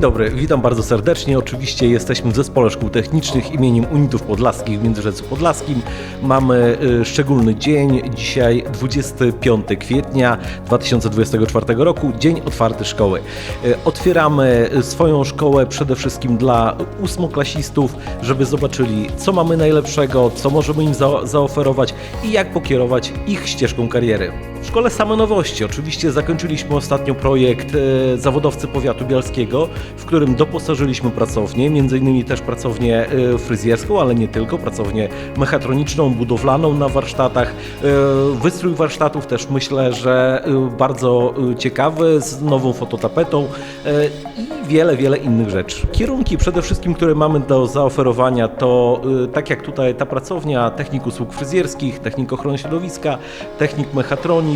Dzień dobry, witam bardzo serdecznie. Oczywiście jesteśmy w Zespole Szkół Technicznych imieniem Unitów Podlaskich w Międzyrzecu Podlaskim. Mamy y, szczególny dzień, dzisiaj 25 kwietnia 2024 roku, dzień otwarty szkoły. Y, Otwieramy y, swoją szkołę przede wszystkim dla ósmoklasistów, żeby zobaczyli, co mamy najlepszego, co możemy im za zaoferować i jak pokierować ich ścieżką kariery. W szkole same nowości. Oczywiście zakończyliśmy ostatnio projekt e, zawodowcy powiatu bialskiego, w którym doposażyliśmy pracownię, między innymi też pracownię e, fryzjerską, ale nie tylko, pracownię mechatroniczną, budowlaną na warsztatach. E, Wystrój warsztatów też myślę, że e, bardzo e, ciekawy, z nową fototapetą e, i wiele, wiele innych rzeczy. Kierunki przede wszystkim, które mamy do zaoferowania to y, tak jak tutaj ta pracownia, technik usług fryzjerskich, technik ochrony środowiska, technik mechatronik,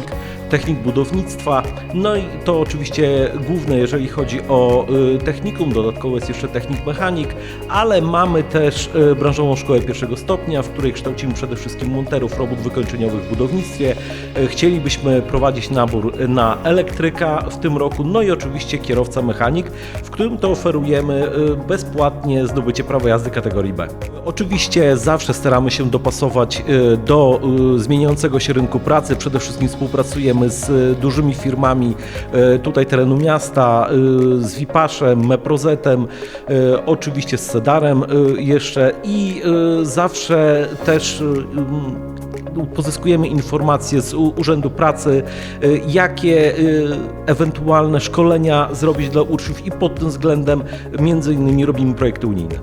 technik budownictwa, no i to oczywiście główne, jeżeli chodzi o y, technikum, dodatkowo jest jeszcze technik mechanik, ale mamy też y, branżową szkołę pierwszego stopnia, w której kształcimy przede wszystkim monterów robót wykończeniowych w budownictwie. Y, Chcielibyśmy prowadzić nabór na elektryka w tym roku, no i oczywiście kierowca mechanik, w którym to oferujemy bezpłatnie zdobycie prawa jazdy kategorii B. Oczywiście zawsze staramy się dopasować y, do y, zmieniającego się rynku pracy. Przede wszystkim współpracujemy z y, dużymi firmami tutaj terenu miasta, z Wipaszem, Meprozetem, oczywiście z Sedarem jeszcze i zawsze też pozyskujemy informacje z Urzędu Pracy, jakie ewentualne szkolenia zrobić dla uczniów i pod tym względem między innymi robimy projekty unijne.